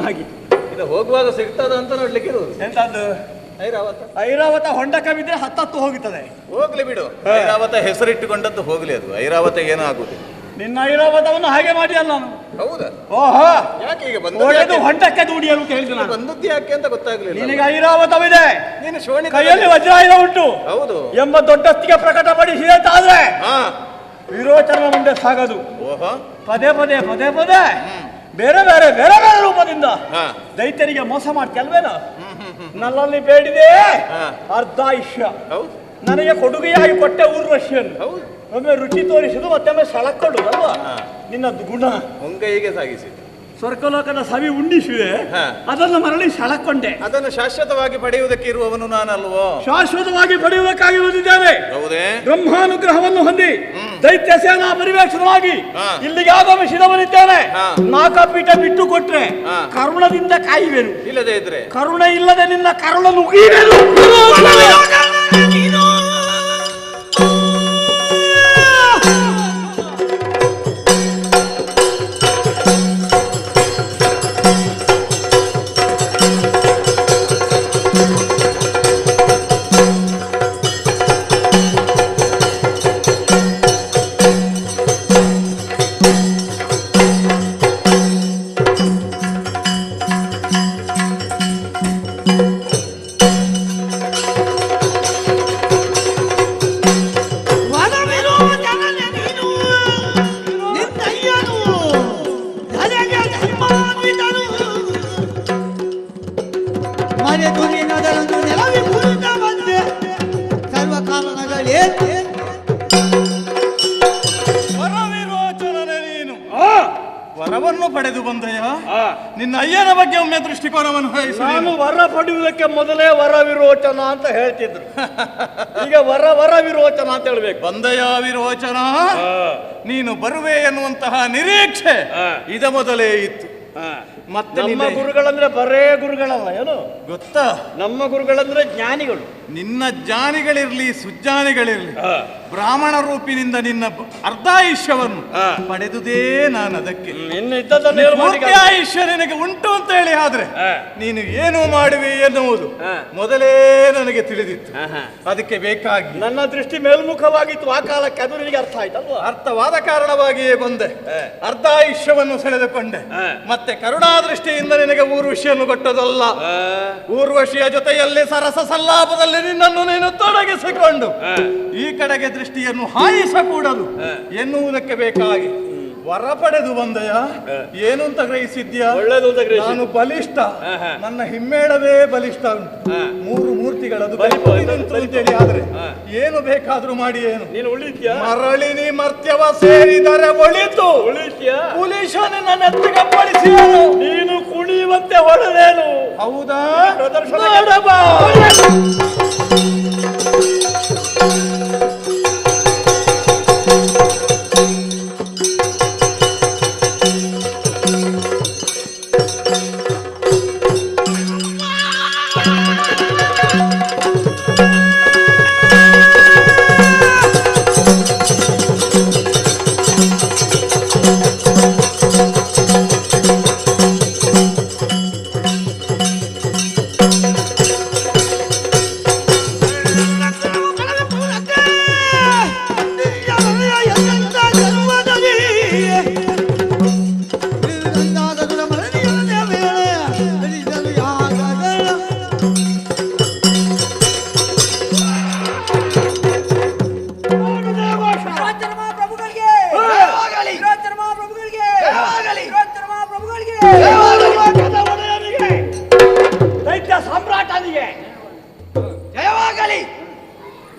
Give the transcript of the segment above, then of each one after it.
ಹಾಗೆ ಇದು ಹೋಗುವಾಗ ಸಿಗ್ತದ ಅಂತ ನೋಡ್ಲಿಕ್ಕೆ ಇರುವುದು. ಎಂತದ್ದು? ಐರಾವತ. ಐರಾವತ ಹೊಂಡ ಬಿದ್ರೆ ಹತ್ತತ್ತು ಹೋಗುತ್ತದೆ. ಹೋಗ್ಲಿ ಬಿಡು. ಐರಾವತ ಹೆಸರಿಟ್ಟುಕೊಂಡದ್ದು ಹೋಗ್ಲಿ ಅದು. ಐರಾವತ ಏನೂ ಆಗುದಿಲ್ಲ ನಿನ್ನ ಐರಾವತವನ್ನು ಹಾಗೆ ಮಾಡಿ ಅಲ್ಲ ನಾನು. ಹೌದಾ? ಓಹೋ! ಯಾಕೆ ಈಗ ಬಂದು ಹೊಂಡಕ್ಕೆ ದೂಡಿ ಅಂತ ಹೇಳಿದೆ ನಾನು. ಬಂದದ್ದು ಯಾಕೆ ಅಂತ ಗೊತ್ತಾಗ್ಲಿಲ್ಲ. ನಿನಗೆ ಐರಾವತವಿದೆ. ನೀನು ಶೋಣಿ ಕೈಯಲ್ಲಿ ವಜ್ರಾಯುಧ ಉಂಟು. ಹೌದು. ಎಂಬ ದೊಡ್ಡಸ್ತಿಗೆ ಪ್ರಕಟಪಡಿ ಆ ವಿರೋಚನ ಮುಂದೆ ಸಾಗದು. ಓಹೋ. ಪದೇ ಪದೇ ಪದೇ ಪದೇ. ಬೇರೆ ಬೇರೆ ಬೇರೆ ಬೇರೆ ರೂಪದಿಂದ. ದೈತ್ಯರಿಗೆ ಮೋಸ ಮಾಡ್ತಲ್ವೇನ ನನ್ನಲ್ಲಿ ಬೇಡಿದೆ ಅರ್ಧ ಅರ್ಧಾಯುಷ್ಯ ಹೌದು. ನನಗೆ ಕೊಡುಗೆಯಾಗಿ ಕೊಟ್ಟೆ ಊರ್ವಶಿಯನ್ನು ಒಮ್ಮೆ ರುಚಿ ತೋರಿಸುದು ಮತ್ತೊಮ್ಮೆ ಸೆಳಕೊಡು ಅಲ್ವಾ. ನಿನ್ನದು ಗುಣ. ಹೊಂಗೈಗೆ ಸಾಗಿಸಿದ್ದು ಸ್ವರ್ಗಲೋಕದ ಸವಿ ಉಂಡಿಸಿದೆ. ಅದನ್ನು ಮರಳಿ ಸೆಳಕೊಂಡೆ. ಅದನ್ನು ಶಾಶ್ವತವಾಗಿ ಪಡೆಯುವುದಕ್ಕೆ ಇರುವವನು ನಾನಲ್ವೋ? ಶಾಶ್ವತವಾಗಿ ಪಡೆಯುವುದಕ್ಕಾಗಿ ಹೌದೇ? ಬ್ರಹ್ಮಾನುಗ್ರಹವನ್ನು ಹೊಂದಿ ದೈತ್ಯ ಸೇನಾ ಪರಿವೇಶನವಾಗಿ. ಇಲ್ಲಿಗೆ ಆಗಮಿಸಿದವನಿದ್ದೇನೆ. ನಾಕ ನಾಕಪೀಠ ಬಿಟ್ಟು ಕೊಟ್ರೆ. ಕರುಣದಿಂದ ಕಾಯುವೆನು. ಇಲ್ಲದೆ ಇದ್ರೆ? ಕರುಣೆ ಇಲ್ಲದೆ ನಿನ್ನ ಕರುಣ ವರವಿರೋಚನನೇ ನೀನು. ವರವನ್ನು ಪಡೆದು ಬಂದಯ್ಯ ನಿನ್ನ ಅಯ್ಯನ ಬಗ್ಗೆ ಒಮ್ಮೆ ದೃಷ್ಟಿಕೋನವನ್ನು ವಹಿಸು ನಾನು. ನೀನು. ವರ ಪಡೆಯುವುದಕ್ಕೆ ಮೊದಲೇ ವರ ವಿರೋಚನ ಅಂತ ಹೇಳ್ತಿದ್ರು. ಈಗ ವರ ವರ ವಿರೋಚನ ಅಂತ ಹೇಳ್ಬೇಕು. ಬಂದಯ ವಿರೋಚನ? ನೀನು ಬರುವೆ ಎನ್ನುವಂತಹ ನಿರೀಕ್ಷೆ ಇದ ಮೊದಲೇ ಇತ್ತು. ಮತ್ತೆ ನಮ್ಮ ನಿನ್ನೆ- ಗುರುಗಳಂದ್ರೆ ಬರೇ ಗುರುಗಳಲ್ಲ ಏನು? ಗೊತ್ತಾ? ನಮ್ಮ ಗುರುಗಳಂದ್ರೆ ಜ್ಞಾನಿಗಳು. ನಿನ್ನ ಜ್ಞಾನಿಗಳಿರ್ಲಿ ಸುಜ್ಞಾನಿಗಳಿರ್ಲಿ ಬ್ರಾಹ್ಮಣ ರೂಪಿನಿಂದ ನಿನ್ನ ಅರ್ಧಾಯುಷ್ಯವನ್ನು ಪಡೆದುದೇ ನಾನು ಅದಕ್ಕೆ. ಆಯುಷ್ಯ ನಿನಗೆ ಉಂಟು ಅಂತ ಹೇಳಿ ಆದ್ರೆ ನೀನು ಏನು ಮಾಡುವೆ ಎನ್ನುವುದು ಮೊದಲೇ ನನಗೆ ತಿಳಿದಿತ್ತು. ಅದಕ್ಕೆ ಬೇಕಾಗಿ ನನ್ನ ದೃಷ್ಟಿ ಮೇಲ್ಮುಖವಾಗಿತ್ತು. ಆ ಕಾಲಕ್ಕೆ ಅದು ನಿನಗೆ ಅರ್ಥ ಆಯ್ತಲ್ವಾ ಅರ್ಥವಾದ ಕಾರಣವಾಗಿಯೇ ಬಂದೆ. ಅರ್ಧಾಯುಷ್ಯವನ್ನು ಸೆಳೆದುಕೊಂಡೆ. ಮತ್ತೆ ಕರುಣಾ ದೃಷ್ಟಿಯಿಂದ ನಿನಗೆ ಊರ್ವಶಿಯನ್ನು ಕೊಟ್ಟದಲ್ಲ. ಊರ್ವಶಿಯ ಜೊತೆಯಲ್ಲಿ ಸರಸ ಸಲ್ಲಾಪದಲ್ಲಿ ನಿನ್ನನ್ನು ನೀನು ತೊಡಗಿಸಿಕೊಂಡು ಈ ಕಡೆಗೆ ದೃಷ್ಟಿಯನ್ನು ಹಾಯಿಸಕೂಡದು ಎನ್ನುವುದಕ್ಕೆ ಬೇಕಾಗಿ ವರ ಪಡೆದು ಬಂದಯ? ಏನು ಅಂತ ಗ್ರಹಿಸಿದ್ಯಾ? ಒಳ್ಳೇದು ಅಂತ. ನಾನು ಬಲಿಷ್ಠ. ನನ್ನ ಹಿಮ್ಮೇಳವೇ ಬಲಿಷ್ಠ ಉಂಟು. ಮೂರು ಮೂರ್ತಿಗಳದು ಅಂತೇಳಿ ಆದ್ರೆ ಏನು ಬೇಕಾದ್ರೂ ಮಾಡಿ ಏನು? ನೀನು ಉಳಿದ್ಯಾ ಮರಳಿನಿ ಮರ್ತ್ಯವ ಸೇರಿದರೆ ಒಳಿತು. ಪುಲಿಶನು ನನ್ನ ಎತ್ತಿಗಪ್ಪಳಿಸಿದನು ನೀನು ಕುಣಿಯುವಂತೆ ಹೊಡೆದೇನು ಹೌದಾ? ಪ್ರದರ್ಶನ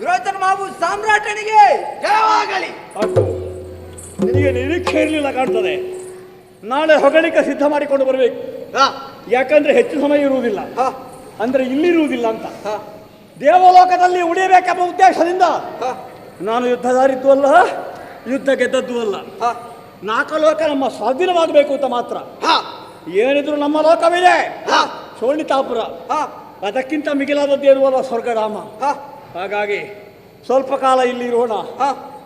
ವಿರೋಚನ ಮಾವು ಸಾಮ್ರಾಟನಿಗೆ ಜಯವಾಗಲಿ. ಅಷ್ಟು ನಿನಗೆ ನಿರೀಕ್ಷೆ ಇರಲಿಲ್ಲ ಕಾಣ್ತದೆ. ನಾಳೆ ಹೊಗಳಿಕೆ ಸಿದ್ಧ ಮಾಡಿಕೊಂಡು ಬರಬೇಕು. ಯಾಕಂದ್ರೆ ಹೆಚ್ಚು ಸಮಯ ಇರುವುದಿಲ್ಲ. ಅಂದ್ರೆ ಇಲ್ಲಿರುವುದಿಲ್ಲ ಅಂತ. ದೇವಲೋಕದಲ್ಲಿ ಉಳಿಯಬೇಕೆಂಬ ಉದ್ದೇಶದಿಂದ ನಾನು ಯುದ್ಧದಾರಿದ್ದು ಅಲ್ಲ ಯುದ್ಧ ಗೆದ್ದದ್ದು ಅಲ್ಲ. ನಾಲ್ಕು ಲೋಕ ನಮ್ಮ ಸ್ವಾಧೀನವಾಗಬೇಕು ಅಂತ ಮಾತ್ರ. ಏನಿದ್ರು ನಮ್ಮ ಲೋಕವಿದೆ. ಸೋಣಿತಾಪುರ ಅದಕ್ಕಿಂತ ಮಿಗಿಲಾದದ್ದು ಏನು ಅಲ್ಲ ಸ್ವರ್ಗಧಾಮ ಹಾಗಾಗಿ ಸ್ವಲ್ಪ ಕಾಲ ಇಲ್ಲಿ ಇರೋಣ.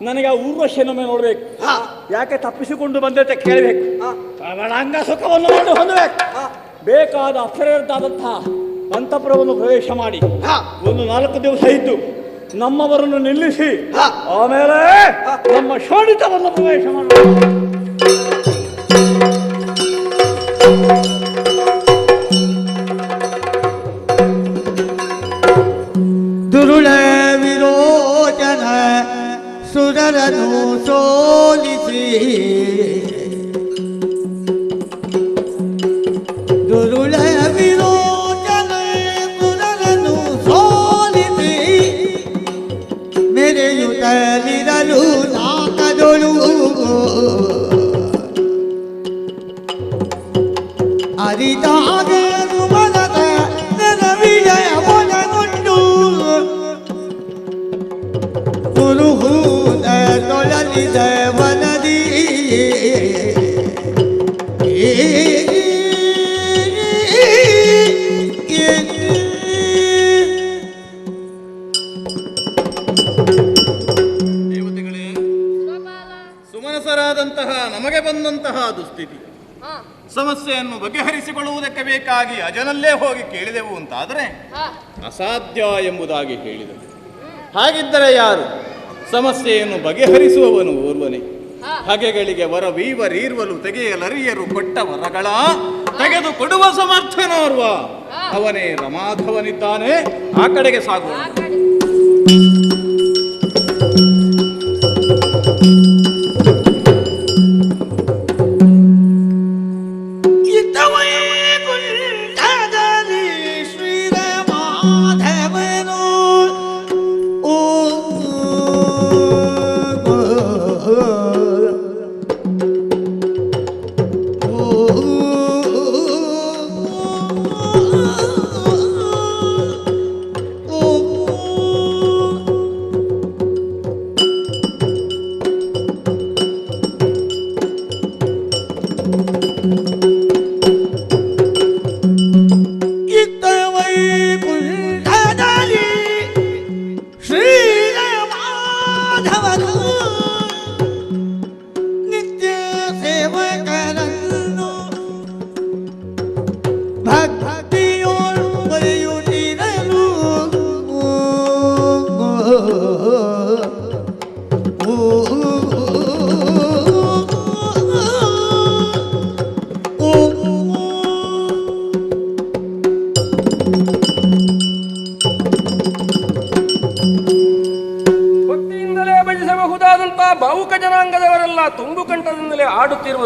ನನಗೆ ಆ ಊರ್ವಶಿಯನ್ನೊಮ್ಮೆ ನೋಡ್ಬೇಕು. ಯಾಕೆ ತಪ್ಪಿಸಿಕೊಂಡು ಬಂದೆ ಅಂತ ಕೇಳಬೇಕು. ಅಂಗ ಸುಖವನ್ನು ನೋಡಿ ಹೊಂದಬೇಕು. ಬೇಕಾದ ಅಪ್ಸರದ್ದಾದಂತಹ ಅಂತಪುರವನ್ನು ಪ್ರವೇಶ ಮಾಡಿ. ಹಾ. ಒಂದು ನಾಲ್ಕು ದಿವಸ ಇದ್ದು ನಮ್ಮವರನ್ನು ನಿಲ್ಲಿಸಿ. ಆಮೇಲೆ ನಮ್ಮ ಶೋಣಿತವನ್ನು ಪ್ರವೇಶ ಮಾಡಬೇಕು ಸುರರನು ಸೋಲಿಸಿ ಸುಮನಸರಾದಂತಹ ನಮಗೆ ಬಂದಂತಹ ದುಸ್ಥಿತಿ. ಸಮಸ್ಯೆಯನ್ನು ಬಗೆಹರಿಸಿಕೊಳ್ಳುವುದಕ್ಕೆ ಬೇಕಾಗಿ ಅಜನಲ್ಲೇ ಹೋಗಿ ಕೇಳಿದೆವು ಅಂತಾದರೆ ಅಸಾಧ್ಯ ಎಂಬುದಾಗಿ ಹೇಳಿದರು ಹಾಗಿದ್ದರೆ ಯಾರು? ಸಮಸ್ಯೆಯನ್ನು ಬಗೆಹರಿಸುವವನು ಓರ್ವನೇ. ಹಗೆಗಳಿಗೆ ವರವೀವರೀರ್ವಲು ತೆಗೆಯಲರಿಯರು ಕೊಟ್ಟ ವರಗಳ ತೆಗೆದು ಕೊಡುವ ಸಮರ್ಥನೋರ್ವ ಅವನೇ ರಮಾಧವನಿದ್ದಾನೆ. ಆ ಕಡೆಗೆ ಸಾಗುವ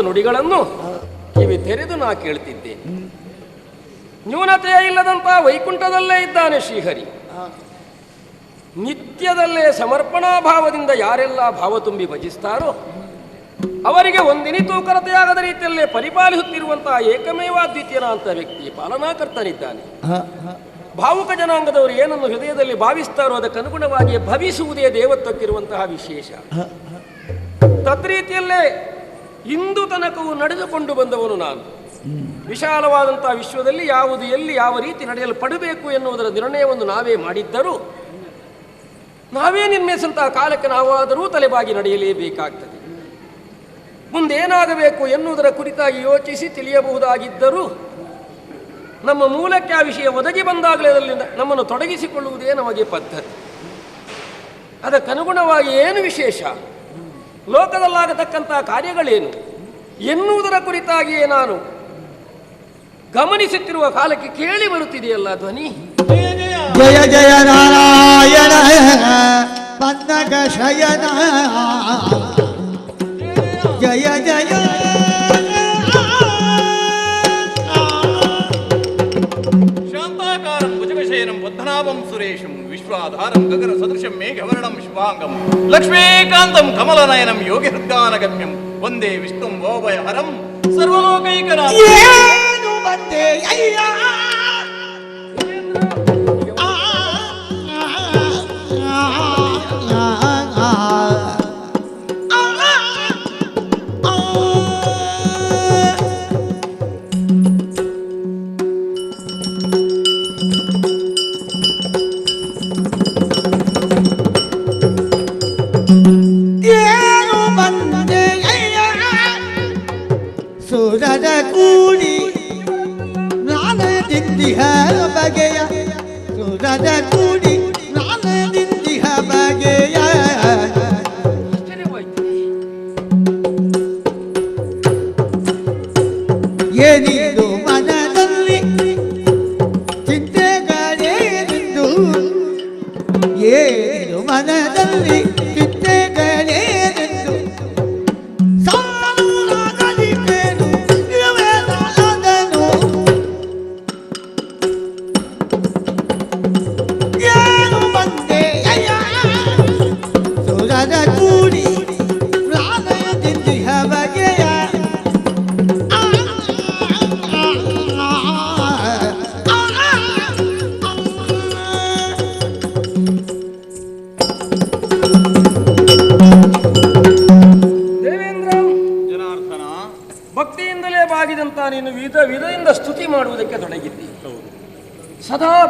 ನುಡಿಗಳನ್ನು ಕಿವಿ ತೆರೆದು ನಾ ಕೇಳ್ತಿದ್ದೆ. ನ್ಯೂನತೆಯ ಇಲ್ಲದಂತಹ ವೈಕುಂಠದಲ್ಲೇ ಇದ್ದಾನೆ ಶ್ರೀಹರಿ. ನಿತ್ಯದಲ್ಲೇ ಸಮರ್ಪಣಾ ಭಾವದಿಂದ ಯಾರೆಲ್ಲ ಭಾವ ತುಂಬಿ ಭಜಿಸ್ತಾರೋ ಅವರಿಗೆ ಒಂದಿನಿತೂ ಕೊರತೆಯಾಗದ ರೀತಿಯಲ್ಲೇ ಪರಿಪಾಲಿಸುತ್ತಿರುವಂತಹ ಏಕಮೇವಾದ್ವಿತೀಯನ ಅಂತ ವ್ಯಕ್ತಿ ಪಾಲನಾಕರ್ತನಿದ್ದಾನೆ. ಭಾವುಕ ಜನಾಂಗದವರು ಏನನ್ನು ಹೃದಯದಲ್ಲಿ ಭಾವಿಸ್ತಾರೋ ಅದಕ್ಕನುಗುಣವಾಗಿ ಭವಿಸುವುದೇ ದೇವತ್ವಕ್ಕಿರುವಂತಹ ವಿಶೇಷ. ತದ್ರೀತಿಯಲ್ಲೇ ಇಂದು ತನಕವೂ ನಡೆದುಕೊಂಡು ಬಂದವನು ನಾನು. ವಿಶಾಲವಾದಂತಹ ವಿಶ್ವದಲ್ಲಿ ಯಾವುದು ಎಲ್ಲಿ ಯಾವ ರೀತಿ ನಡೆಯಲು ಪಡಬೇಕು ಎನ್ನುವುದರ ನಿರ್ಣಯವನ್ನು ನಾವೇ ಮಾಡಿದ್ದರೂ, ನಾವೇ ನಿರ್ಮಿಸಿದಂತಹ ಕಾಲಕ್ಕೆ ನಾವಾದರೂ ತಲೆಬಾಗಿ ನಡೆಯಲೇಬೇಕಾಗ್ತದೆ. ಮುಂದೇನಾಗಬೇಕು ಎನ್ನುವುದರ ಕುರಿತಾಗಿ ಯೋಚಿಸಿ ತಿಳಿಯಬಹುದಾಗಿದ್ದರೂ, ನಮ್ಮ ಮೂಲಕ್ಕೆ ಆ ವಿಷಯ ಒದಗಿ ಬಂದಾಗಲೇ ಅದರಲ್ಲಿ ನಮ್ಮನ್ನು ತೊಡಗಿಸಿಕೊಳ್ಳುವುದೇ ನಮಗೆ ಪದ್ಧತಿ. ಅದಕ್ಕನುಗುಣವಾಗಿ ಏನು ವಿಶೇಷ? ಲೋಕದಲ್ಲಾಗತಕ್ಕಂತಹ ಕಾರ್ಯಗಳೇನು? ಎನ್ನುವುದರ ಕುರಿತಾಗಿಯೇ ನಾನು ಗಮನಿಸುತ್ತಿರುವ ಕಾಲಕ್ಕೆ ಕೇಳಿ ಬರುತ್ತಿದೆಯಲ್ಲ ಧ್ವನಿ? ಜಯ ಜಯ ನಾರಾಯಣ ಪನ್ನಗ ಶಯನ. ಜಯ ಜಯ ಶಾಂತಾಕಾರಂ ಭುಜಗಶಯನಂ ಪದ್ಮನಾಭಂ ಸುರೇಶಂ. విశ్వాధారం గగన సదృశం మేఘవర్ణం శుభాంగం లక్ష్మీకాంతం కమలనయనం యోగి హృద్గానగమ్యం వందే విష్ణుం వోభయహరం సర్వలోకైకనాథం. అయ్యా!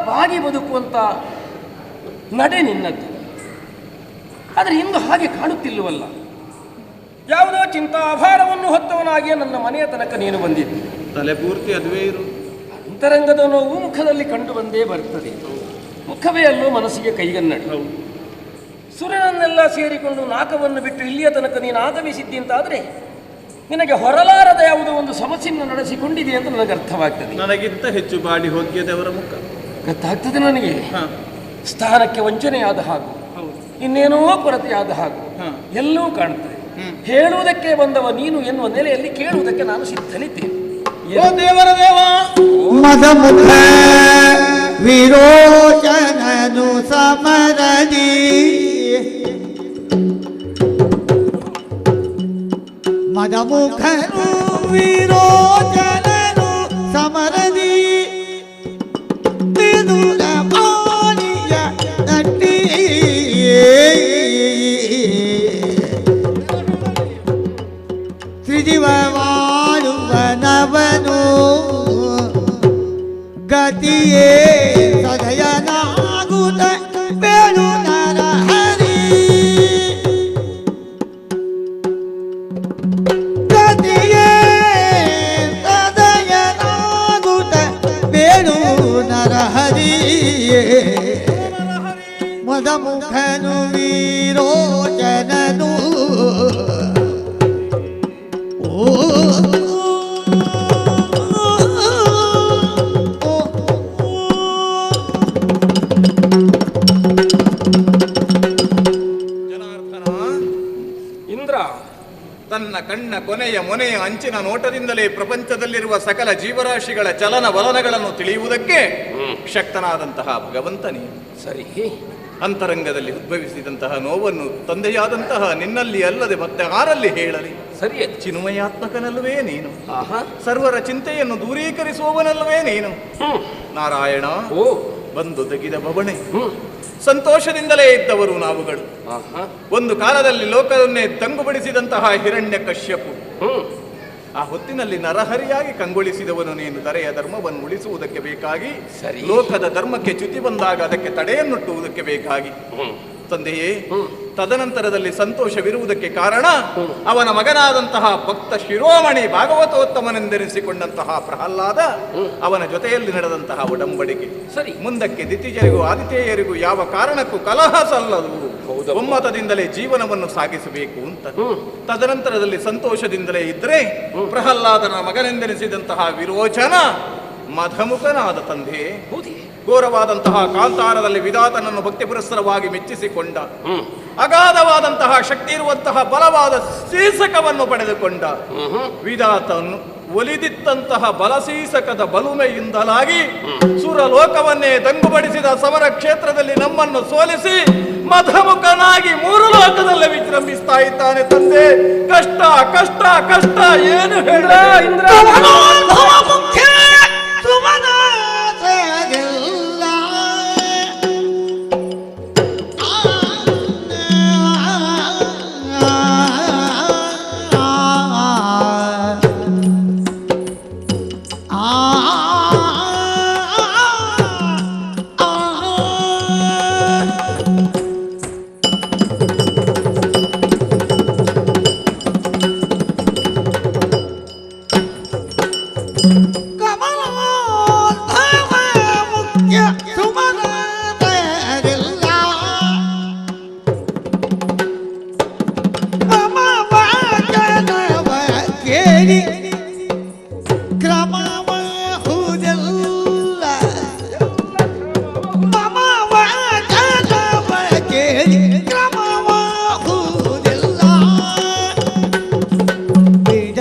ಬಾಗಿ ಬದುಕುವಂಥ ನಡೆ ನಿನ್ನದ್ದು. ಆದರೆ ಇಂದು ಹಾಗೆ ಕಾಣುತ್ತಿಲ್ಲವಲ್ಲ. ಯಾವುದೋ ಚಿಂತಾಭಾರವನ್ನು ಹೊತ್ತವನಾಗಿಯೇ ನನ್ನ ಮನೆಯ ತನಕ ನೀನು ಬಂದಿದ್ದೆ. ತಲೆ ಪೂರ್ತಿ ಅದುವೇ ಇರು. ಅಂತರಂಗದ ನೋವು ಮುಖದಲ್ಲಿ ಕಂಡು ಬಂದೇ ಬರ್ತದೆ. ಮುಖವೇ ಅಲ್ಲೋ ಮನಸ್ಸಿಗೆ ಕೈಗನ್ನಡಿ. ಸುರನನ್ನೆಲ್ಲ ಸೇರಿಕೊಂಡು ನಾಕವನ್ನು ಬಿಟ್ಟು ಇಲ್ಲಿಯ ತನಕ ನೀನು ಆಗಮಿಸಿದ್ದಿ ಅಂತಾದರೆ ನಿನಗೆ ಹೊರಲಾರದ ಯಾವುದೋ ಒಂದು ಸಮಸ್ಯೆಯನ್ನು ನಡೆಸಿಕೊಂಡಿದೆ ಅಂತ ನನಗೆ ಅರ್ಥವಾಗ್ತದೆ ನನಗಿಂತ ಹೆಚ್ಚು ಬಾಡಿ ಹೋಗ್ಯದವರ ಮುಖ. ಗೊತ್ತಾಗ್ತದೆ ನನಗೆ. ಸ್ಥಾನಕ್ಕೆ ವಂಚನೆಯಾದ ಹಾಗು ಇನ್ನೇನೋ ಕೊರತೆಯಾದ ಹಾಗೂ. ಎಲ್ಲವೂ ಕಾಣ್ತದೆ. ಹೇಳುವುದಕ್ಕೆ ಬಂದವ ನೀನು ಎನ್ನುವ ನೆಲೆಯಲ್ಲಿ ಕೇಳುವುದಕ್ಕೆ ನಾನು ಸಿದ್ಧನಿದ್ದೇನೆ. ಓ ದೇವರ ದೇವ! ಮದಮುಖ ವಿರೋಚನನು ಸಮರದಿ. ಮದಮುಖನು ವಿರೋಚನನು آمنوا قد ಅಂಚಿನ ನೋಟದಿಂದಲೇ ಪ್ರಪಂಚದಲ್ಲಿರುವ ಸಕಲ ಜೀವರಾಶಿಗಳ ಚಲನ ವಲನಗಳನ್ನು ತಿಳಿಯುವುದಕ್ಕೆ ಶಕ್ತನಾದಂತಹ ಭಗವಂತನೇ. ಸರಿ. ಅಂತರಂಗದಲ್ಲಿ ಉದ್ಭವಿಸಿದಂತಹ ನೋವನ್ನು ತಂದೆಯಾದಂತಹ ನಿನ್ನಲ್ಲಿ ಅಲ್ಲದೆ ಮತ್ತೆ ಆರಲ್ಲಿ ಹೇಳಲಿ. ಸರಿ. ಚಿನ್ಮಯಾತ್ಮಕನಲ್ಲವೇ ನೀನು. ಆಹಾ. ಸರ್ವರ ಚಿಂತೆಯನ್ನು ದೂರೀಕರಿಸುವವನಲ್ಲವೇ ನೀನು. ನಾರಾಯಣ ಓ. ಬಂದು ತೆಗಿದ ಬವಣೆ. ಸಂತೋಷದಿಂದಲೇ ಇದ್ದವರು ನಾವುಗಳು. ಆಹಾ. ಒಂದು ಕಾಲದಲ್ಲಿ ಲೋಕವನ್ನೇ ತಂಗುಬಡಿಸಿದಂತಹ ಹಿರಣ್ಯ ಕಶ್ಯಪು. ಆ ಹೊತ್ತಿನಲ್ಲಿ ನರಹರಿಯಾಗಿ ಕಂಗೊಳಿಸಿದವನು ನೀನು ತರೆಯ ಧರ್ಮವನ್ನು ಉಳಿಸುವುದಕ್ಕೆ ಬೇಕಾಗಿ. ಲೋಕದ ಧರ್ಮಕ್ಕೆ ಚ್ಯುತಿ ಬಂದಾಗ ಅದಕ್ಕೆ ತಡೆಯನ್ನುಟ್ಟುವುದಕ್ಕೆ ಬೇಕಾಗಿ ತಂದೆಯೇ. ತದನಂತರದಲ್ಲಿ ಸಂತೋಷವಿರುವುದಕ್ಕೆ ಕಾರಣ ಅವನ ಮಗನಾದಂತಹ ಭಕ್ತ ಶಿರೋಮಣಿ ಭಾಗವತೋತ್ತಮನೆಂದೆನಿಸಿಕೊಂಡಂತಹ ಪ್ರಹ್ಲಾದ ಅವನ ಜೊತೆಯಲ್ಲಿ ನಡೆದಂತಹ ಒಡಂಬಡಿಕೆ. ಸರಿ. ಮುಂದಕ್ಕೆ ದಿತಿಜರಿಗೂ ಆದಿತೇಯರಿಗೂ ಯಾವ ಕಾರಣಕ್ಕೂ ಕಲಹ ಸಲ್ಲದು. ಒಮ್ಮತದಿಂದಲೇ ಜೀವನವನ್ನು ಸಾಗಿಸಬೇಕು ಅಂತ. ತದನಂತರದಲ್ಲಿ ಸಂತೋಷದಿಂದಲೇ ಇದ್ರೆ ಪ್ರಹ್ಲಾದನ ಮಗನೆಂದೆನಿಸಿದಂತಹ ವಿರೋಚನ ಮಧಮುಖನಾದ ತಂದೆ. ಘೋರವಾದಂತಹ ಕಾಂತಾರದಲ್ಲಿ ವಿಧಾತನನ್ನು ಭಕ್ತಿ ಪುರಸ್ಸರವಾಗಿ ಮೆಚ್ಚಿಸಿಕೊಂಡ ಅಗಾಧವಾದಂತಹ ಶಕ್ತಿ ಇರುವಂತಹ ಬಲವಾದ ಸೀಸಕವನ್ನು ಪಡೆದುಕೊಂಡ ವಿಧಾತನು ಒಲಿದಿತ್ತಂತಹ ಬಲಸೀಸಕದ ಬಲುಮೆಯಿಂದಲಾಗಿ ಸುರಲೋಕವನ್ನೇ ದಂಗುಪಡಿಸಿದ ಸಮರ ಕ್ಷೇತ್ರದಲ್ಲಿ ನಮ್ಮನ್ನು ಸೋಲಿಸಿ ಮಧಮುಖನಾಗಿ ಮೂರು ಲೋಕದಲ್ಲೇ ವಿಜೃಂಭಿಸ್ತಾ ಇದ್ದಾನೆ ತಂದೆ. ಕಷ್ಟ ಕಷ್ಟ ಕಷ್ಟ ಏನು ಹೇಳ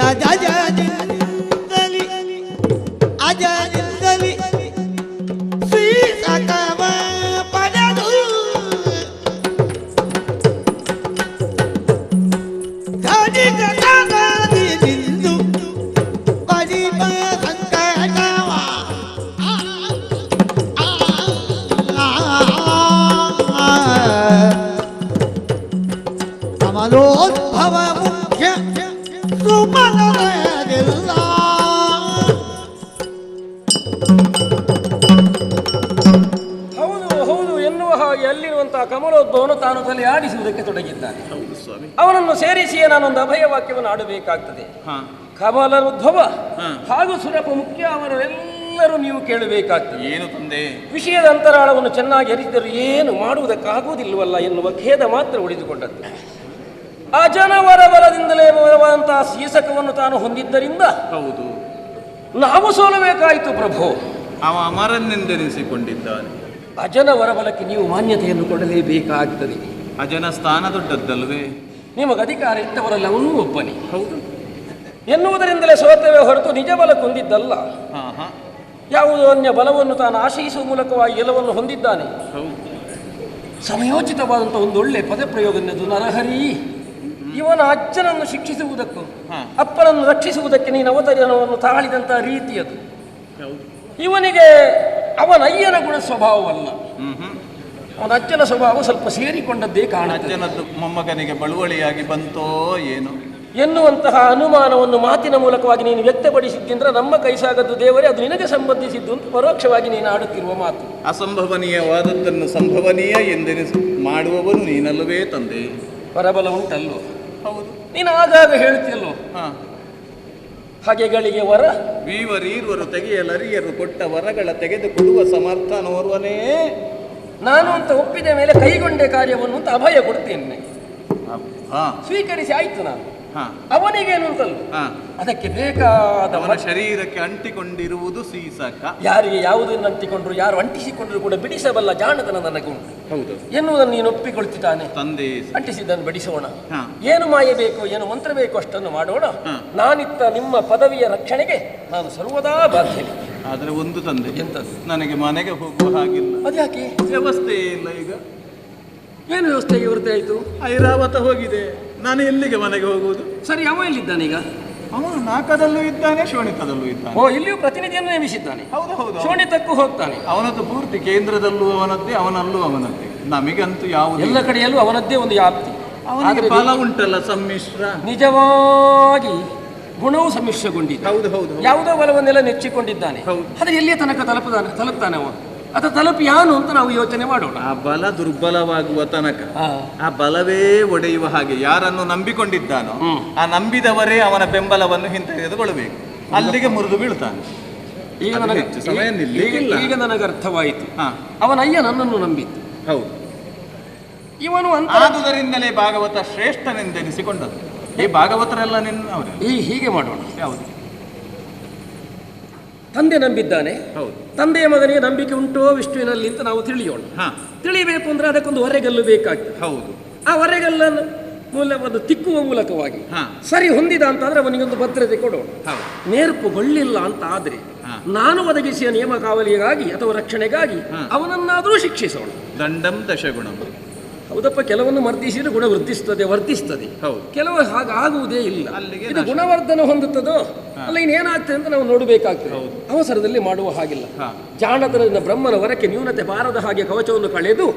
राजा जा ಅಲ್ಲಿರುವಂತಹ ಕಮಲೋದ್ಭವನು ತಾನು ತಲೆ ಆಡಿಸುವುದಕ್ಕೆ ತೊಡಗಿದ್ದಾನೆ. ಹೌದು ಸ್ವಾಮಿ. ಅವನನ್ನು ಸೇರಿಸಿಯೇ ನಾನೊಂದು ಅಭಯ ವಾಕ್ಯವನ್ನು ಆಡಬೇಕಾಗ್ತದೆ ಕಮಲೋದ್ಭವ. ಹಾಗೂ ಸುರಪ ಮುಖ್ಯ ಅವರೆಲ್ಲರೂ ನೀವು ಕೇಳಬೇಕಾಗ್ತದೆ. ಏನು ತಂದೆ? ವಿಷಯದ ಅಂತರಾಳವನ್ನು ಚೆನ್ನಾಗಿ ಅರಿತರೂ ಏನು ಮಾಡುವುದಕ್ಕಾಗುವುದಿಲ್ಲವಲ್ಲ ಎನ್ನುವ ಖೇದ ಮಾತ್ರ ಉಳಿದುಕೊಂಡದ್ದು. ಜನವರ ಬಲದಿಂದಲೇ ಬರುವಂತಹ ಸೀಸಕವನ್ನು ತಾನು ಹೊಂದಿದ್ದರಿಂದ ಹೌದು. ನಾವು ಸೋಲಬೇಕಾಯಿತು ಪ್ರಭು. ಅವ ಅಮರನ್ನೆಂದೆನಿಸಿಕೊಂಡಿದ್ದಾನೆ ಅಜನ ವರಬಲಕ್ಕೆ ನೀವು ಮಾನ್ಯತೆಯನ್ನು ಕೊಡಲೇಬೇಕಾಗ್ತದೆ. ಅಜನ ಸ್ಥಾನ ದೊಡ್ಡದ್ದಲ್ವೇ ನಿಮಗೆ ಅಧಿಕಾರ ಇಟ್ಟವರಲ್ಲ ಅವನೂ ಒಬ್ಬನೇ. ಹೌದು. ಎನ್ನುವುದರಿಂದಲೇ ಸೋತವೇ ಹೊರತು ನಿಜ ಬಲ ಕೊಂದಿದ್ದಲ್ಲ. ಯಾವುದೋ ಅನ್ಯ ಬಲವನ್ನು ತಾನು ಆಶಯಿಸುವ ಮೂಲಕವಾಗಿ ಎಲ್ಲವನ್ನು ಹೊಂದಿದ್ದಾನೆ. ಹೌದು. ಸಮಯೋಚಿತವಾದಂಥ ಒಂದು ಒಳ್ಳೆ ಪದಪ್ರಯೋಗನದು ನರಹರಿ. ಇವನ ಅಜ್ಜನನ್ನು ಶಿಕ್ಷಿಸುವುದಕ್ಕೂ. ಅಪ್ಪನನ್ನು ರಕ್ಷಿಸುವುದಕ್ಕೆ ನೀನು ಅವತರಣವನ್ನು ತಾಳಿದಂತಹ ರೀತಿ ಅದು. ಹೌದು. ಇವನಿಗೆ ಅವನ ಅಯ್ಯನ ಗುಣ ಸ್ವಭಾವವಲ್ಲ. ಅವನ ಅಜ್ಜನ ಸ್ವಭಾವ ಸ್ವಲ್ಪ ಸೇರಿಕೊಂಡದ್ದೇ ಕಾಣ ಅಜ್ಜನದ್ದು ಮೊಮ್ಮಗನಿಗೆ ಬಳುವಳಿಯಾಗಿ ಬಂತೋ ಏನು. ಎನ್ನುವಂತಹ ಅನುಮಾನವನ್ನು ಮಾತಿನ ಮೂಲಕವಾಗಿ ನೀನು ವ್ಯಕ್ತಪಡಿಸಿದ್ದಿಂದ್ರೆ ನಮ್ಮ ಕೈಸಾಗದ್ದು ದೇವರೇ ಅದು ನಿನಗೆ ಸಂಬಂಧಿಸಿದ್ದು ಅಂತ ಪರೋಕ್ಷವಾಗಿ ನೀನು ಆಡುತ್ತಿರುವ ಮಾತು. ಅಸಂಭವನೀಯವಾದದ್ದನ್ನು ಸಂಭವನೀಯ ಎಂದೆನಿಸಿ ಮಾಡುವವನು ನೀನಲ್ಲವೇ ತಂದೆ. ಪರಬಲ ಉಂಟಲ್ಲೋ ಹೌದು. ನೀನು ಆಗಾಗ ಹೇಳ್ತಿಯಲ್ಲೋ? ಹಾ. ಹಗೆಗಳಿಗೆ ವರ. ವೀವರೀರ್ವರು ತೆಗೆಯಲರಿಯರು ಕೊಟ್ಟ ವರಗಳ ತೆಗೆದುಕೊಡುವ ಸಮರ್ಥನೋರ್ವನೇ ನಾನು ಅಂತ ಒಪ್ಪಿದ ಮೇಲೆ ಕೈಗೊಂಡೆ ಕಾರ್ಯವನ್ನು ಅಂತ ಅಭಯ ಕೊಡ್ತೇನೆ. ಸ್ವೀಕರಿಸಿ ಆಯ್ತು ನಾನು. ಅವನಿಗೇನು ಹಾ. ಅದಕ್ಕೆ ಬೇಕಾದ ಅವನ ಶರೀರಕ್ಕೆ ಅಂಟಿಕೊಂಡಿರುವುದು ಸೀಸಕ. ಯಾರಿಗೆ ಯಾವುದನ್ನು ಅಂಟಿಕೊಂಡ್ರು ಯಾರು ಅಂಟಿಸಿಕೊಂಡ್ರು ಕೂಡ ಬಿಡಿಸಬಲ್ಲ ಜಾಣತನ ನನಗುಂಟು ಹೌದು. ಎನ್ನುವುದನ್ನು ನೀನು ಒಪ್ಪಿಕೊಳ್ತಿದ್ದಾನೆ. ತಂದೆ ಅಂಟಿಸಿದ್ದನ್ನು ಬಿಡಿಸೋಣ. ಏನು ಮಾಯ ಬೇಕು ಏನು ಮಂತ್ರ ಬೇಕು ಅಷ್ಟನ್ನು ಮಾಡೋಣ. ನಾನಿತ್ತ ನಿಮ್ಮ ಪದವಿಯ ರಕ್ಷಣೆಗೆ ನಾನು ಸರ್ವದಾ ಬಾಧ್ಯ ಆದರೆ ಒಂದು ತಂದೆ. ಎಂತದ್ದು? ನನಗೆ ಮನೆಗೆ ಹೋಗುವ ಹಾಗಿಲ್ಲ. ಅದ್ಯಾಕೆ? ವ್ಯವಸ್ಥೆ ಇಲ್ಲ ಈಗ. ಏನು ವ್ಯವಸ್ಥೆ ಇವ್ರದ್ದು ಆಯ್ತು? ಐರಾವತ ಹೋಗಿದೆ. ನಾನು ಎಲ್ಲಿಗೆ ಮನೆಗೆ ಹೋಗುವುದು? ಸರಿ ಅವ ಈಗ? ಅವನು ನಾಕದಲ್ಲೂ ಇದ್ದಾನೆ ಶೋಣಿತದಲ್ಲೂ ಇದ್ದಾನೆ. ಓ ಇಲ್ಲಿಯೂ ಪ್ರತಿನಿಧಿಯನ್ನು ನೇಮಿಸಿದ್ದಾನೆ. ಹೌದು ಹೌದು ಶೋಣಿತಕ್ಕೂ ಹೋಗ್ತಾನೆ. ಅವನದ್ದು ಪೂರ್ತಿ ಕೇಂದ್ರದಲ್ಲೂ ಅವನದ್ದೇ ಅವನಲ್ಲೂ ಅವನದ್ದೇ. ನಮಗಂತೂ ಯಾವುದು ಎಲ್ಲ ಕಡೆಯಲ್ಲೂ ಅವನದ್ದೇ ಒಂದು ವ್ಯಾಪ್ತಿ. ಅವನಿಗೆ ಫಲ ಉಂಟಲ್ಲ ಸಮ್ಮಿಶ್ರ? ನಿಜವಾಗಿ ಗುಣವು ಸಮ್ಮಿಶ್ರಗೊಂಡಿದೆ. ಹೌದು ಹೌದು. ಯಾವುದೋ ಬಲವನ್ನೆಲ್ಲ ನೆಚ್ಚಿಕೊಂಡಿದ್ದಾನೆ. ಹೌದು. ಅದು ಎಲ್ಲಿಯ ತನಕ ತಲುಪದಾನೆ ತಲುಪ್ತಾನೆ ಅವ ತಲುಪಿ ಯಾನು ಅಂತ ನಾವು ಯೋಚನೆ ಮಾಡೋಣ. ಆ ಬಲ ದುರ್ಬಲವಾಗುವ ತನಕ ಆ. ಬಲವೇ ಒಡೆಯುವ ಹಾಗೆ ಯಾರನ್ನು ನಂಬಿಕೊಂಡಿದ್ದಾನೋ ಆ ನಂಬಿದವರೇ ಅವನ ಬೆಂಬಲವನ್ನು ಹಿಂತೆಗೆದುಕೊಳ್ಳಬೇಕು. ಅಲ್ಲಿಗೆ ಮುರಿದು ಬೀಳ್ತಾನೆ. ಈಗ ನನಗೆ ಈಗ- ನನಗೆ ಅರ್ಥವಾಯಿತು. ಅವನ ಅಯ್ಯ ನನ್ನನ್ನು ನಂಬಿತ್ತು ಹೌದು. ಇವನು ಆದುದರಿಂದಲೇ ಭಾಗವತ ಶ್ರೇಷ್ಠನೆಂದೆನಿಸಿಕೊಂಡದ್ದು. ಈ ಭಾಗವತರೆಲ್ಲ ನಿನ್ನ ಅವರೇ. ಈ ಹೀಗೆ ಮಾಡೋಣ. ಯಾವುದು? ತಂದೆ ನಂಬಿದ್ದಾನೆ. ಹೌದು. ತಂದೆಯ ಮಗನಿಗೆ ನಂಬಿಕೆ ಉಂಟೋ ವಿಷ್ಣುವಿನಲ್ಲಿ ಅಂತ ನಾವು ತಿಳಿಯೋಣ. ಹಾ. ತಿಳಿಬೇಕು ಅಂದ್ರೆ ಅದಕ್ಕೊಂದು ಹೊರೆಗಲ್ಲು ಬೇಕಾಗ್ತದೆ. ಹೌದು. ಆ ಹೊರೆಗಲ್ಲನ್ನು ಮೂಲವನ್ನು ತಿಕ್ಕುವ ಮೂಲಕವಾಗಿ ಹಾ. ಸರಿ ಹೊಂದಿದ ಅಂತಾದ್ರೆ ಅವನಿಗೊಂದು ಭದ್ರತೆ ಕೊಡೋಣ. ನೇರ್ಪು ನೇರ್ಪುಗೊಳ್ಳಿಲ್ಲ ಅಂತ ಆದ್ರೆ. ನಾನು ಒದಗಿಸಿದ ನೇಮಕಾವಲಿಗಾಗಿ ಅಥವಾ ರಕ್ಷಣೆಗಾಗಿ ಅವನನ್ನಾದರೂ ಶಿಕ್ಷಿಸೋಣ. ದಂಡಂ ದಶಗುಣಂ. ಹೌದಪ್ಪ ಕೆಲವನ್ನು ಮರ್ದಿಸಿದ್ರೆ ಗುಣ ವೃದ್ಧಿಸ್ತದೆ ವರ್ತಿಸ್ತದೆ ಹೌದು. ಕೆಲವು ಹಾಗಾಗುವುದೇ ಇಲ್ಲ ಅಲ್ಲಿಗೆ ಇದು. ಗುಣವರ್ಧನ ಹೊಂದುತ್ತದೋ ಅಲ್ಲ ಇನ್ನೇನಾಗ್ತದೆ ಅಂತ ನಾವು ನೋಡಬೇಕಾಗ್ತದೆ. ಅವಸರದಲ್ಲಿ ಮಾಡುವ ಹಾಗಿಲ್ಲ. ಜಾಣತನದಿಂದ ಬ್ರಹ್ಮನ ವರಕ್ಕೆ ನ್ಯೂನತೆ ಬಾರದ ಹಾಗೆ ಕವಚವನ್ನು ಕಳೆದು.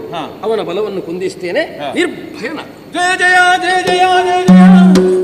ಅವನ ಬಲವನ್ನು ಕುಂದಿಸ್ತೇನೆ. ನಿರ್ಭಯನ ಜಯ ಜಯ ಜಯ ಜಯ